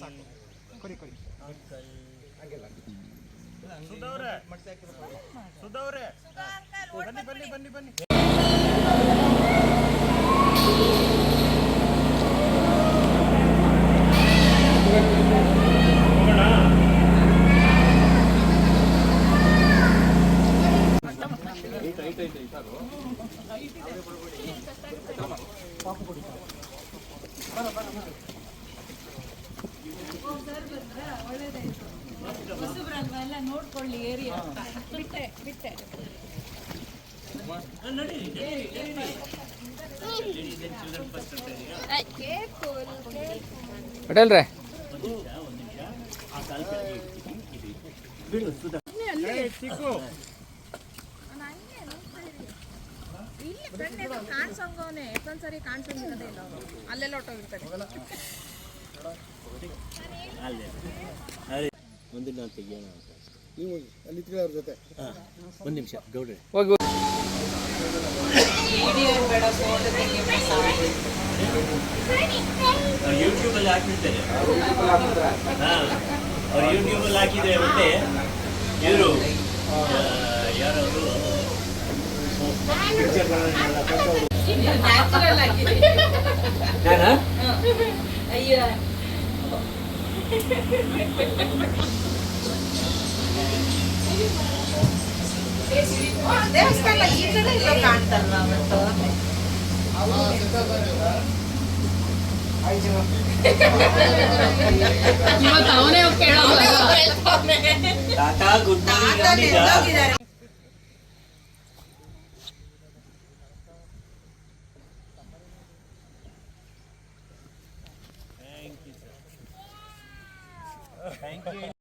ಸಾಕು. ಕೊಡಿ ಕೊಡಿ. ಹಂಗೆಲ್ಲ. ಸುಧವ್ರೆ ಸುಧವ್ರೆ ಬನ್ನಿ ಬನ್ನಿ ಬನ್ನಿ ಬನ್ನಿ. ನೋಡ್ಕೊಳ್ಳಿ ಏರಿಯಾ ಬಿಟ್ಟೆ ಬಿಟ್ಟೆ ಪಟೇಲ್ರೆ ಚಿಕ್ಕು ಇಲ್ಲಿ ಫ್ರೆಂಡ್ ಏನೋ ಕಾಣಿಸೋಂಗವನೆ ಎಷ್ಟೊಂದ್ಸರಿ ಕಾಣಿಸೋದಿರೋದೇ ಇಲ್ಲ ಅಲ್ಲೆಲ್ಲ ಹೊಟ್ಟೋಗಿರ್ತಾನೆ ಒಂದಿನ ತೆಗಿಯೋಣ ಅಂತ ನೀವು ಅಲ್ಲಿ ಅವ್ರ ಜೊತೆ ಒಂದು ನಿಮಿಷ ಗೌಡ್ರೆ ಹೋಗಿ ಯೂಟ್ಯೂಬಲ್ಲಿ ಹಾಕಿರ್ತಾರೆ ಯೂಟ್ಯೂಬಲ್ಲಿ ಹಾಕಿದ್ರೆ ಮತ್ತೆ ನ್ಯಾಚುರಲ್ ಆಗಿದೆ ಅಯ್ಯೋ ದೇವಸ್ಥಾನ ಈ ಕಡೆ ಇಲ್ಲ ಕಾಣ್ತಲ್ವ ಅವತ್ತು ಇವತ್ತು ಅವನೇ ಕೇಳೋಲ್ಲ ಟಾಟಾ Thank you.